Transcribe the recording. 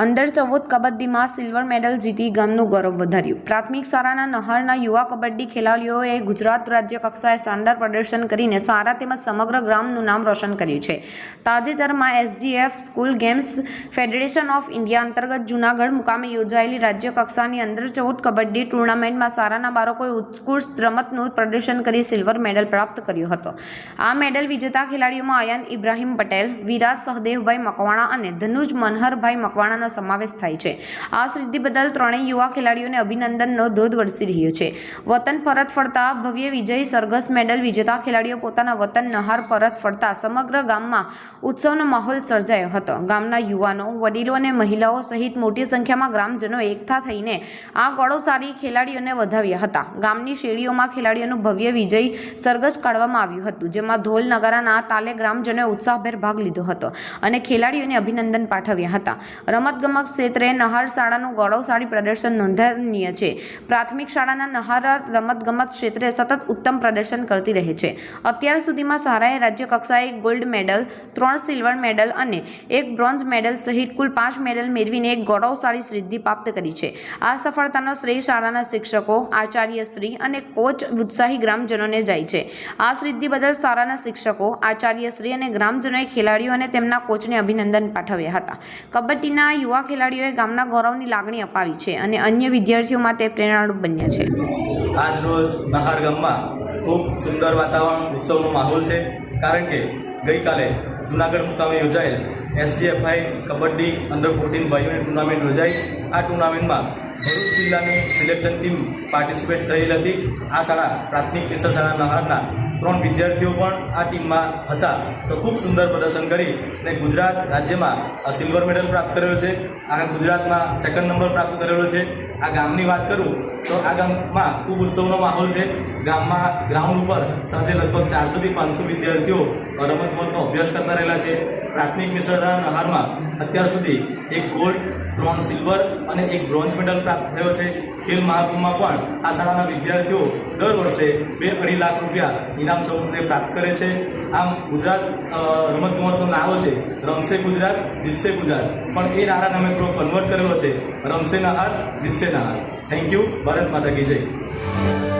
અંદર ચૌદ કબડ્ડીમાં silver medal જીતી ગામનું ગૌરવ વધાર્યું. પ્રાથમિક શાળાના નહરના યુવા કબડ્ડી ખેલાડીઓએ ગુજરાત રાજ્ય કક્ષાએ શાનદાર પ્રદર્શન કરીને સારા તેમજ સમગ્ર ગ્રામનું નામ રોશન કર્યું છે. તાજેતરમાં SGF school games federation of India અંતર્ગત જૂનાગઢ મુકામે યોજાયેલી રાજ્ય કક્ષાની અંદર ચૌદ કબડ્ડી ટુર્નામેન્ટમાં સારાના બાળકોએ ઉત્કૃષ્ટ રમતનું પ્રદર્શન કરી સિલ્વર મેડલ પ્રાપ્ત કર્યો હતો. આ મેડલ વિજેતા ખેલાડીઓમાં અયાન ઇબ્રાહીમ પટેલ, વિરાજ સહદેવભાઈ મકવાણા અને ધનુજ મનહરભાઈ મકવાણાનો સમાવેશ થાય છે. આ સિદ્ધિ બદલ ત્રણેય યુવા ખેલાડીઓને અભિનંદનનો ધોધ વરસી રહ્યો છે. વતન પરત ફરતા ભવ્ય વિજય, સરઘસ મેડલ વિજેતા ખેલાડીઓ પોતાના વતન નહાર પરત ફરતા સમગ્ર ગામમાં ઉત્સવનો માહોલ સર્જાયો હતો. ગામના યુવાનો, વડીલો અને મહિલાઓ સહિત મોટી સંખ્યામાં ગ્રામજનો એકઠા થઈને આ ગૌરવશાળી ખેલાડીઓને વધાવ્યા હતા. ગામની શેરીઓમાં ખેલાડીઓનું ભવ્ય વિજય, સરઘસ કાઢવામાં આવ્યું હતું, જેમાં ઢોલ નગારાના તાલે ગ્રામજનોએ ઉત્સાહભેર ભાગ લીધો હતો અને ખેલાડીઓને અભિનંદન પાઠવ્યા હતા. રમતગમત ક્ષેત્રે નહાર શાળાનું ગૌરવશાળી પ્રદર્શન નોંધનીય છે. પ્રાથમિક શાળાના નહાર રમતગમત ક્ષેત્રે સતત ઉત્તમ પ્રદર્શન કરતી રહે છે. અત્યાર સુધીમાં શાળાએ રાજ્ય કક્ષાએ ગોલ્ડ મેડલ, ત્રણ સિલ્વર મેડલ અને એક બ્રોન્ઝ મેડલ સહિત કુલ પાંચ મેડલ મેળવીને એક ગૌરવશાળી સિદ્ધિ પ્રાપ્ત કરી છે. આ સફળતાનો શ્રેય શાળાના શિક્ષકો આચાર્યશ્રી અને કોચ ઉત્સાહી ગ્રામજનોને જાય છે. આ સિદ્ધિ બદલ શાળાના શિક્ષકો આચાર્યશ્રી અને ગ્રામજનોએ ખેલાડીઓ અને તેમના કોચને અભિનંદન પાઠવ્યા હતા. કબડ્ડીના યુવા ખેલાડીઓએ ગામના ગૌરવની લાગણી અપાવી છે અને અન્ય વિદ્યાર્થીઓ માટે પ્રેરણારૂપ બન્યા છે. આજ રોજ નહાર ગામમાં ખૂબ સુંદર વાતાવરણ ઉત્સવનો માહોલ છે. કારણ કે ગઈકાલે જુનાગઢ મુકામે યોજાયેલ એસજીએફઆઈ કબડ્ડી અંડર ફોર્ટીન ભાઈઓની ટુર્નામેન્ટ યોજાઈ. આ ટુર્નામેન્ટમાં ભરૂચ જિલ્લાની સિલેક્શન ટીમ પાર્ટિસિપેટ થયેલ હતી. આ શાળા પ્રાથમિક વિશ્વ શાળા નહારના ત્રણ વિદ્યાર્થીઓ પણ આ ટીમમાં હતા. તો ખૂબ સુંદર પ્રદર્શન કરી અને ગુજરાત રાજ્યમાં આ સિલ્વર મેડલ પ્રાપ્ત કરેલો છે. આખા ગુજરાતમાં સેકન્ડ નંબર પ્રાપ્ત કરેલો છે. આ ગામની વાત કરું તો આ ગામમાં ખૂબ ઉત્સવનો માહોલ છે. ગામમાં ગ્રાઉન્ડ ઉપર સાંજે લગભગ ચારસોથી પાંચસો વિદ્યાર્થીઓ રમતગમતનો અભ્યાસ કરતા રહેલા છે. પ્રાથમિક મિશ્રતા નહારમાં અત્યાર સુધી એક ગોલ્ડ ત્રણ સિલ્વર અને એક બ્રોન્ઝ મેડલ પ્રાપ્ત થયો છે. ખેલ મહાકુંભમાં પણ આ શાળાના વિદ્યાર્થીઓ દર વર્ષે બે અઢી લાખ રૂપિયા ઇનામ સ્વરૂપે પ્રાપ્ત કરે છે. આમ ગુજરાત અ, રમતગમતનો નારો છે રમશે ગુજરાત જીતશે ગુજરાત. પણ એ નારાને અમે થોડો કન્વર્ટ કરેલો છે. રમશે હાર જીતશે હાર. થેન્ક યુ ભારત માતા કી જય.